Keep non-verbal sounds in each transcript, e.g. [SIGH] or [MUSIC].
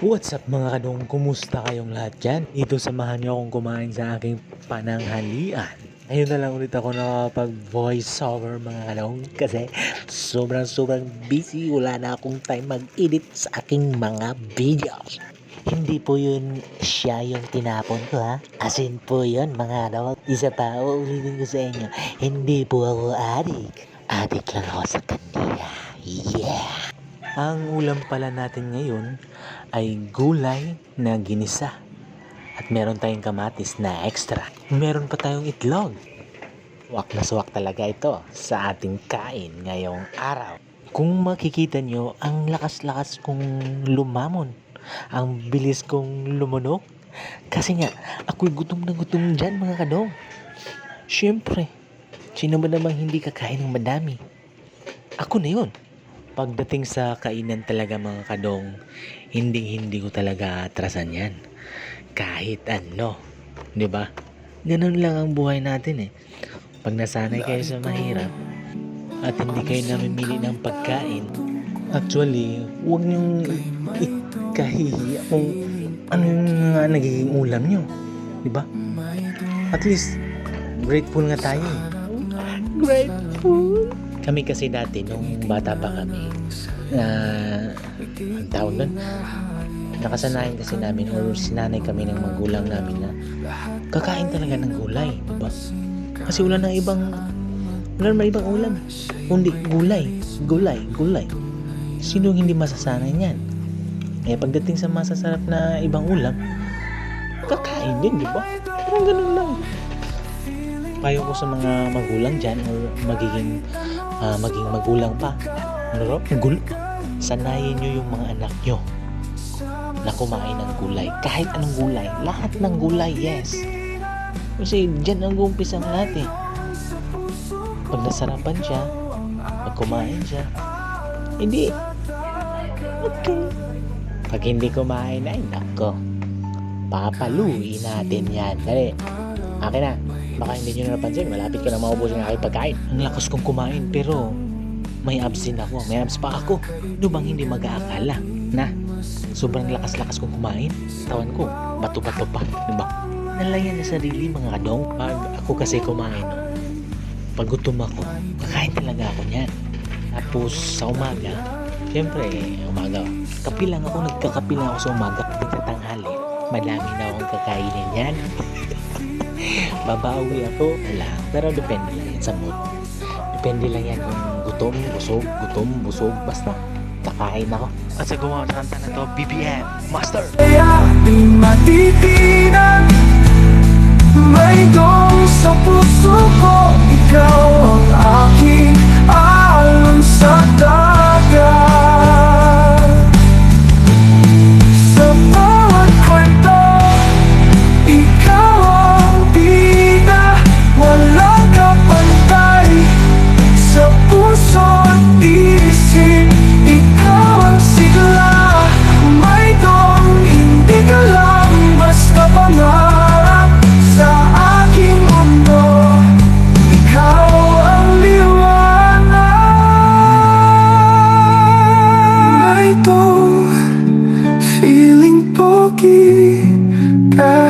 What's up mga kadong? Kumusta kayong lahat dyan? Ito samahan niyo akong kumain sa aking pananghalian. Ngayon na lang ulit ako nakapag voiceover mga kadong kasi sobrang sobrang busy. Wala na akong time mag-edit sa aking mga videos. Hindi po yun siya yung tinapon ko ha. As in po yun mga kadong. Isa pa, uulitin ko sa inyo. Hindi po ako adik. Adik lang ako sa kanya. Yeah! Ang ulam pala natin ngayon ay gulay na ginisa. At meron tayong kamatis na extra. Meron pa tayong itlog. Wak na swak talaga ito sa ating kain ngayong araw. Kung makikita nyo, ang lakas-lakas kong lumamon. Ang bilis kong lumunok. Kasi nga, ako'y gutom na gutom dyan mga kadong. Siyempre, sino ba namang hindi kakain ng madami? Ako na yun. Pagdating sa kainan talaga mga kadong, hindi hindi ko talaga atrasan yan. Kahit ano, 'di ba? Ganun lang ang buhay natin eh. Pag nasanay kayo sa mahirap at hindi kayo namimili ng pagkain, actually, huwag niyong ikahihiya kung ano yung nga nagiging ulam niyo. 'Di ba? At least, grateful nga tayo eh. Grateful? Kami kasi dati, nung bata pa kami, na ang tawag nun, nakasanayan kasi namin or sinanay kami ng magulang namin na kakain talaga ng gulay, di ba? Kasi wala nang ibang wala nang ibang ulam. Kundi gulay, gulay, gulay. Sino hindi masasanay niyan? Eh pagdating sa masasarap na ibang ulam, kakain din, di ba? Parang ganun lang. Payo ko sa mga magulang dyan or magiging ah, maging magulang pa. Ano? Gul Sanayin nyo yung mga anak nyo na kumain ng gulay. Kahit anong gulay. Lahat ng gulay, yes. Kasi dyan ang umpisa ang lahat eh. Pag nasarapan siya, pag kumain siya, hindi. Okay. Pag hindi kumain, ay nako. Papaluin natin yan. Dali. Akin na. Baka hindi nyo na napansin. Malapit ko na maubos yung aking pagkain. Ang lakas kong kumain pero may abs din ako. May abs pa ako. Ano bang hindi mag-aakala na sobrang lakas-lakas kong kumain? Tawan ko, bato-bato pa. Diba? Nalayan na sarili mga kadong. Pag ako kasi kumain, no? pag gutom ako, kakain talaga ako niyan. Tapos sa umaga, Siyempre, umaga. Kapi lang ako, nagkakapi ako sa umaga. Pagkatanghali, madami na akong kakainin yan. [LAUGHS] Babawi ako, wala. Pero depende lang yan sa mood. Depende lang yan kung gutom, busog, gutom, busog. Basta, kakain ako. At sa gumawa sa kanta na to, BBM, Master! Kaya di matitinan May dong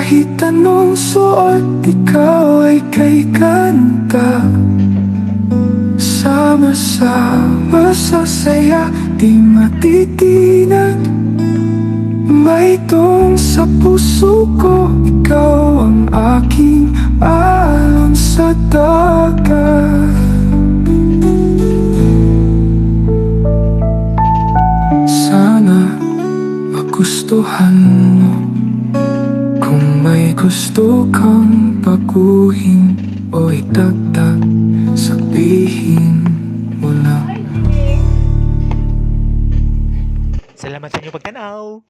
Kahit anong suot Ikaw ay kay ganda Sama-sama sa saya Di matitinan. May tong sa puso ko Ikaw ang aking alon sa dagat. Sana magustuhan mo Kung may gusto kang baguhin O itagdag Sabihin mo lang Salamat sa inyong pagtanaw!